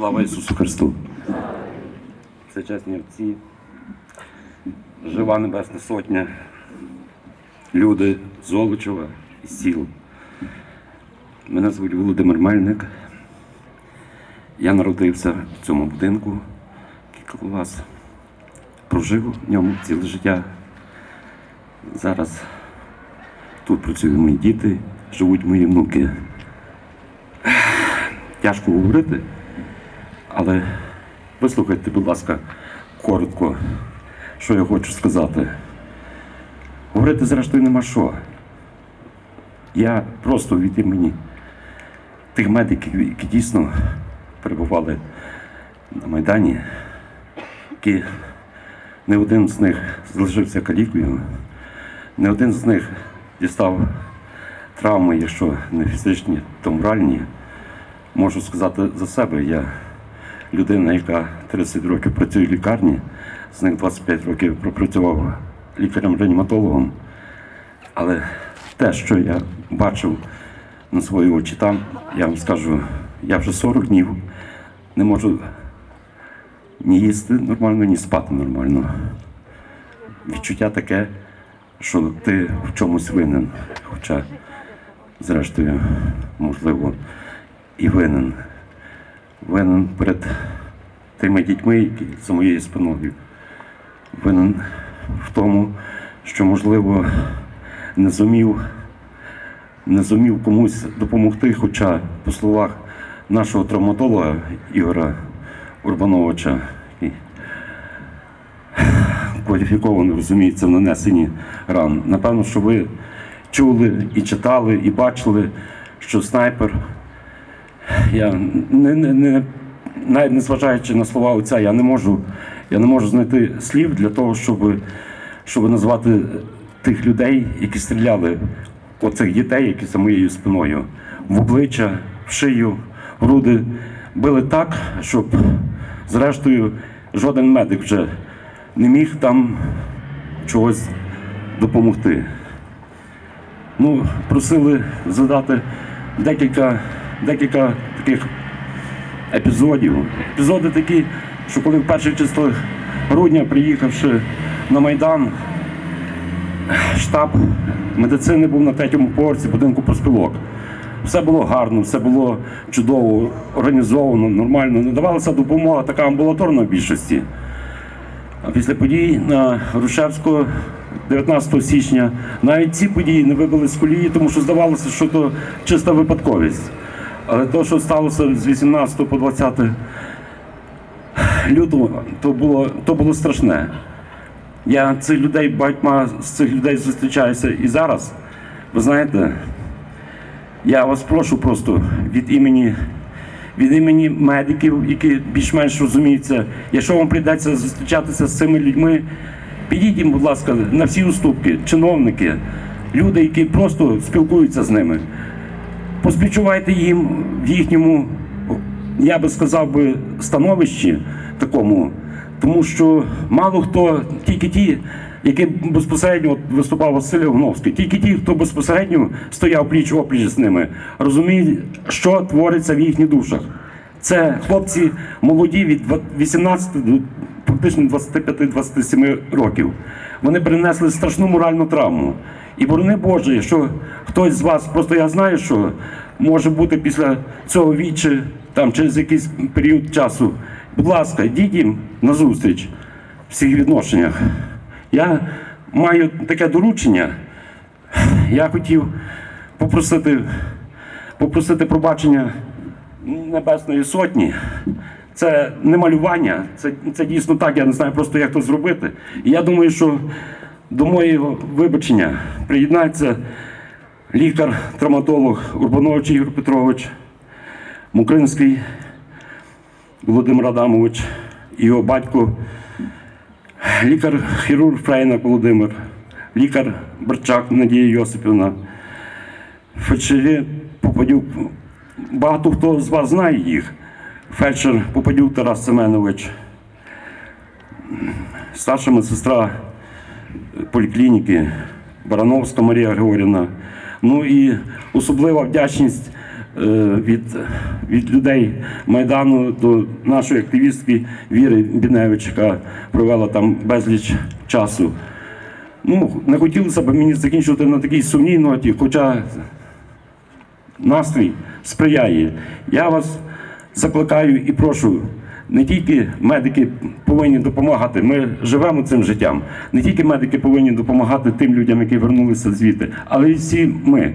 Слава Ісусу Христу! Це чесні отці, жива Небесна Сотня, люди Золочева і сіл. Мене звуть Володимир Мельник. Я народився в цьому будинку, коло вас. Прожив в ньому ціле життя. Зараз тут працюють мої діти, живуть мої внуки. Тяжко говорити, але вислухайте, будь ласка, коротко, що я хочу сказати. Говорити, зрештою, нема що. Я просто від імені тих медиків, які дійсно перебували на Майдані, які не один з них залишився калікою, не один з них дістав травми, якщо не фізичні, то моральні. Можу сказати за себе, я людина, яка 30 років працює в лікарні, з них 25 років пропрацював лікарем-реаніматологом. Але те, що я бачив на свої очі там, я вам скажу, я вже 40 днів не можу ні їсти нормально, ні спати нормально. Відчуття таке, що ти в чомусь винен. Хоча, зрештою, можливо, і винен. Винен перед тими дітьми, які за моєю спиною. Винен в тому, що, можливо, не зумів, не зумів комусь допомогти, хоча, по словах нашого травматолога Ігора Урбановича, кваліфіковано розуміється в нанесенні ран. Напевно, що ви чули і читали, і бачили, що снайпер я не, не, не, навіть не зважаючи на слова отця, я не можу, я не можу знайти слів для того, щоб, щоб назвати тих людей, які стріляли, оцих дітей, які за моєю спиною, в обличчя, в шию, в груди, били так, щоб зрештою жоден медик вже не міг там чогось допомогти. Ну, просили задати декілька декілька таких епізодів. Епізоди такі, що коли в перших числах грудня, приїхавши на Майдан, штаб медицини був на третьому поверсі будинку проспілок. Все було гарно, все було чудово, організовано, нормально. Надавалася допомога така амбулаторна в більшості. А після подій на Грушевського 19 січня навіть ці події не вибили з колії, тому що здавалося, що то чиста випадковість. Але те, що сталося з 18 по 20 лютого, то було, то було страшне. Я цих людей, багатьма з цих людей зустрічаюся і зараз. Ви знаєте, я вас прошу просто від імені від імені медиків, які більш-менш розуміються, якщо вам прийдеться зустрічатися з цими людьми, підіть їм, будь ласка, на всі уступки, чиновники, люди, які просто спілкуються з ними. Поспівчувайте їм в їхньому, я би сказав би, становищі такому, тому що мало хто, тільки ті, які безпосередньо от виступав Василь Огновський, тільки ті, хто безпосередньо стояв пліч опліч з ними, розуміють, що твориться в їхніх душах. Це хлопці молоді від 18 до практично 25-27 років. Вони принесли страшну моральну травму. І борони Боже, якщо хтось з вас, просто я знаю, що може бути після цього вічі, там через якийсь період часу, будь ласка, йдіть їм на зустріч в всіх відношеннях. Я маю таке доручення. Я хотів попросити, попросити пробачення Небесної Сотні. Це не малювання, це, це дійсно так, я не знаю просто, як це зробити. І я думаю, що до моєго вибачення приєднається лікар-травматолог Урбанович Ігор Петрович, Мукринський Володимир Адамович, його батько, лікар-хірург Фрейнак Володимир, лікар Барчак Надія Йосипівна, фельдшері Попадюк. Багато хто з вас знає їх. Фельдшер Попадюк Тарас Семенович, старша медсестра поліклініки Барановська Марія Григорівна. Ну і особлива вдячність е, від, від людей Майдану до нашої активістки Віри Біневич, яка провела там безліч часу. Ну, не хотілося б мені закінчувати на такій сумній ноті, хоча настрій сприяє. Я вас закликаю і прошу. Не тільки медики повинні допомагати, ми живемо цим життям. Не тільки медики повинні допомагати тим людям, які вернулися звідти, але й всі ми.